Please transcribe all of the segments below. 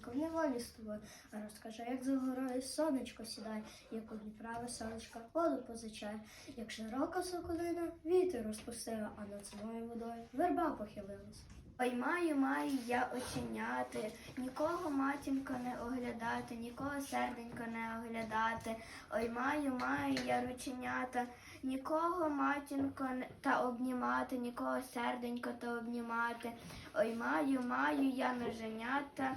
далі з тобою. А розкажи, як за горою сонечко сідає, як у Дніпра веселочка воду позичає, як широка соколина вітер розпустила, а над самою водою верба похилилась. Ой, маю, маю я оченяти, нікого матінко не оглядати, нікого серденько не оглядати. Ой, маю, маю я рученята, нікого матінко не- та обнімати, нікого серденько та обнімати. Ой, маю, маю я ноженята,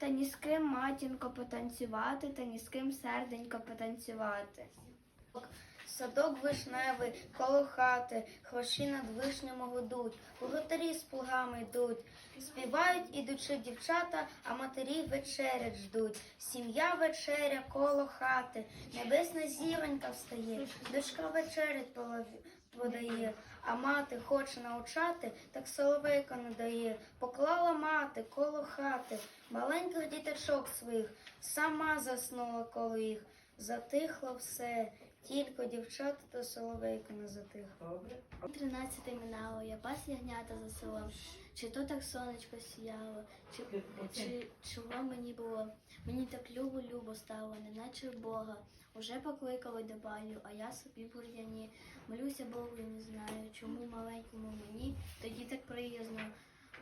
та ні з ким матінко потанцювати, та ні з ким серденько потанцювати. Садок вишневий коло хати, хроші над вишнями гудуть, богатирі з плугами йдуть, співають ідучи дівчата, а матері вечерять ждуть. Сім'я вечеря коло хати, небесна зіронька встає, дочка вечерять полов- подає, а мати хоче навчати, так соловейко не дає. Поклала мати коло хати, маленьких діточок своїх, сама заснула коло їх. Затихло все, тільки дівчата та соловейко не затихло. Тринадцяте минало, я пас ягнята за селом. Чи то так сонечко сіяло, чи, чи чого мені було? Мені так любо любо стало, неначе Бога. Уже покликали до балю, а я собі бур'яні. Молюся Богу і не знаю, чому маленькому мені тоді так приязно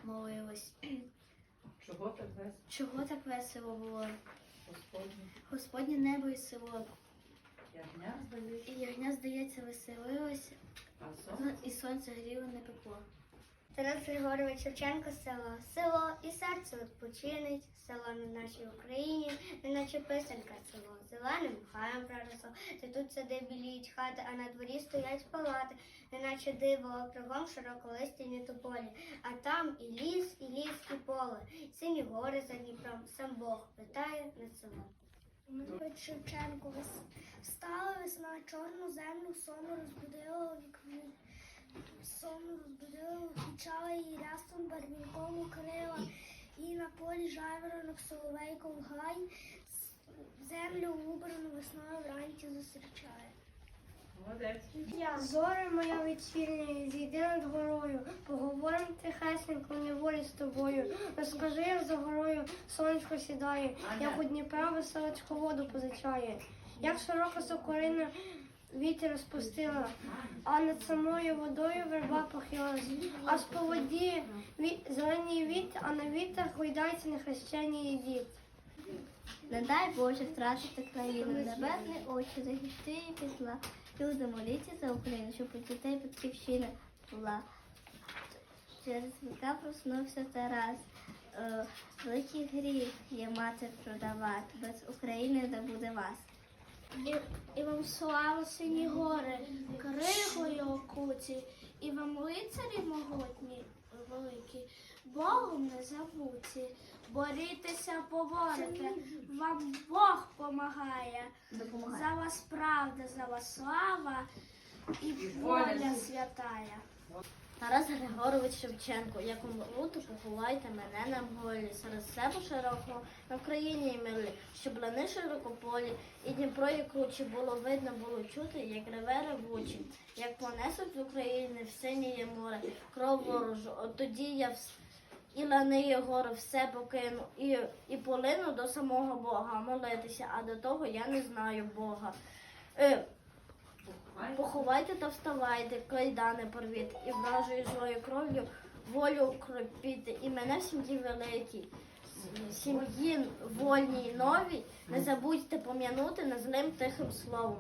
молилась. Чого так весь Чого так весело було? Господнє? Господнє небо і село. Ягня здається, І ягня, здається, веселилось, а сон і сонце гріло не пекло. Тарас Григорович Шевченко село. Село і серце відпочинить, село на нашій Україні, неначе писанка село. Зеленим хаєм проросло, тут сади біліють хати, а на дворі стоять палати, неначе диво, кругом широколистяні тополі. А там і ліс, і ліс, і поле, сині гори за Дніпром, сам Бог питає над селом. Від Шевченко встала весна, чорну землю сону розбудила вікні. Сону розбудила, вкричала її рясом барвінком укрила. І на полі жайворонок соловейком гай, землю убрану весною вранці зустрічає. молодець. Зоре моя вечірня, зійди над горою, поговорим тихесенько неволі з тобою. Розкажи, як за горою сонечко сідає, як у Дніпра веселочко воду позичає, як широка сокорина вітер розпустила, а над самою водою верба похилилась. Аж по воді ві- зеленій віт, а на вітах гойдається нехрещені дід. Не дай Боже втратити країну, небесні очі захисти і пізла. Люди моліться за Україну, щоб у дітей батьківщина була. Через віка проснувся Тарас. Е, великий гріх є матір продавати. Без України не буде вас. І, вам слава сині гори, кригою окуті, і вам лицарі могутні великі, Богом не забуті, борітеся, поборете, вам Бог помагає. За вас правда, за вас слава і воля святая. Тарас Григорович Шевченко, як умру, поховайте мене на голі, серед себе широкого, на Україні і милі, щоб лани широкополі, і Дніпро і кручі було видно, було чути, як реве ревучі, як понесуть з України в синіє море, кров ворожу, от тоді я вс... і лани, і гори все покину, і, і полину до самого Бога молитися, а до того я не знаю Бога. Поховайте та вставайте, кайдани порвіть, і вражою злою кров'ю волю кропіти, і мене в сім'ї великій, сім'ї вольній новій, не забудьте пом'янути незлим тихим словом.